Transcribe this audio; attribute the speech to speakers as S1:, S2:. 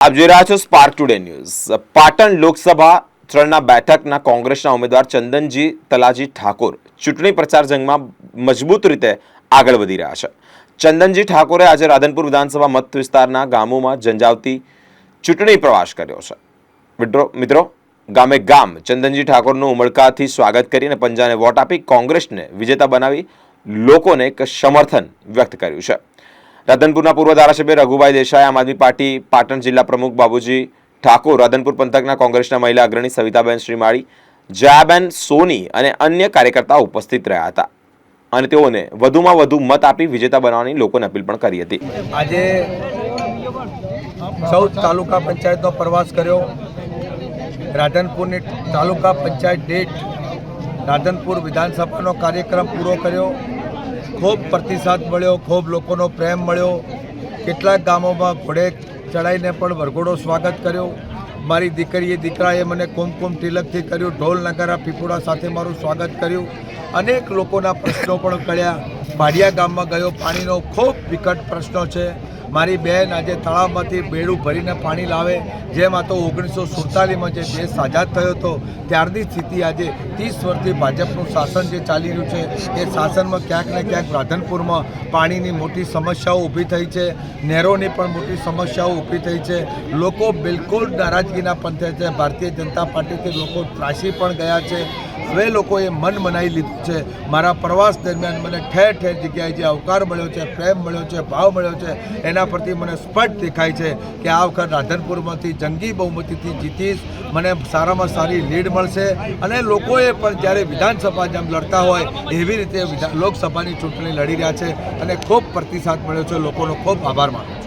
S1: આપ જોઈ રહ્યા છો Spark Today News Patan Lok Sabha ત્રણના બેઠકના કોંગ્રેસના ઉમેદવાર ચંદનજી તલાજી ઠાકોર ચૂંટણી પ્રચાર જંગમાં મજબૂત રીતે આગળ વધી રહ્યા છે. ચંદનજી ઠાકોરે આજે રાધનપુર વિધાનસભા મત વિસ્તારના ગામોમાં જંજાવતી ચૂંટણી પ્રવાસ કર્યો છે. મિત્રો મિત્રો, ગામે ગામ ચંદનજી ઠાકોરનું ઉમળકાથી સ્વાગત કરીને પંજાને વોટ આપી કોંગ્રેસને વિજેતા બનાવી લોકોને એક સમર્થન વ્યક્ત કર્યું છે. રાધનપુરના પૂર્વ ધારાસભ્ય રઘુભાઈ દેસાઈ, આમ આદમી પાર્ટી પાટણ જિલ્લા પ્રમુખ બાબુજી ઠાકોર, રાધનપુર પંથકના કોંગ્રેસના મહિલા અગ્રણી સવિતાબેન શ્રીમાળી, જયાબેન સોની અને અન્ય કાર્યકર્તાઓ ઉપસ્થિત રહ્યા હતા. અને તેઓને વધુમાં વધુ મત આપી વિજેતા બનાવવાની લોકોને અપીલ પણ કરી હતી.
S2: આજે ચૌદ તાલુકા પંચાયતનો પ્રવાસ કર્યો. રાધનપુરની તાલુકા પંચાયત દીઠ રાધનપુર વિધાનસભાનો કાર્યક્રમ પૂરો કર્યો. ખૂબ પ્રતિસાદ મળ્યો, ખૂબ લોકોનો પ્રેમ મળ્યો. કેટલાક ગામોમાં ઘોડે ચડાઈને પણ વરઘોડો સ્વાગત કર્યો. મારી દીકરીએ, દીકરાએ મને કુમકુમ તિલકથી કર્યું, ઢોલ, નગારા પીપુડા સાથે મારું સ્વાગત કર્યું. અનેક લોકોના પ્રશ્નો પણ કર્યા. ભાડિયા ગામમાં ગયો. પાણીનો ખૂબ વિકટ પ્રશ્નો છે. મારી બહેન આજે તળાવમાંથી બેડું ભરીને પાણી લાવે, જેમ આ તો ઓગણીસો સુડતાલીસમાં જે દેશ આઝાદ થયો હતો, ત્યારની સ્થિતિ આજે ત્રીસ વર્ષથી ભાજપનું શાસન જે ચાલી રહ્યું છે, એ શાસનમાં ક્યાંક ને ક્યાંક રાધનપુરમાં પાણીની મોટી સમસ્યાઓ ઊભી થઈ છે, નહેરોની પણ મોટી સમસ્યાઓ ઊભી થઈ છે. લોકો બિલકુલ નારાજગીના પંથે છે. ભારતીય જનતા પાર્ટીથી લોકો ત્રાસી પણ ગયા છે. હવે લોકોએ મન મનાવી લીધું છે. મારા પ્રવાસ દરમિયાન મને ઠેર ઠેર જગ્યાએ જે આવકાર મળ્યો છે, પ્રેમ મળ્યો છે, ભાવ મળ્યો છે, એના પરથી મને સ્પષ્ટ દેખાય છે કે આ વખત રાધનપુરમાંથી જંગી બહુમતીથી જીતીશ. મને સારામાં સારી લીડ મળશે અને લોકોએ પણ જ્યારે વિધાનસભા જેમ લડતા હોય એવી રીતે લોકસભાની ચૂંટણી લડી રહ્યા છે અને ખૂબ પ્રતિસાદ મળ્યો છે. લોકોનો ખૂબ આભાર માનું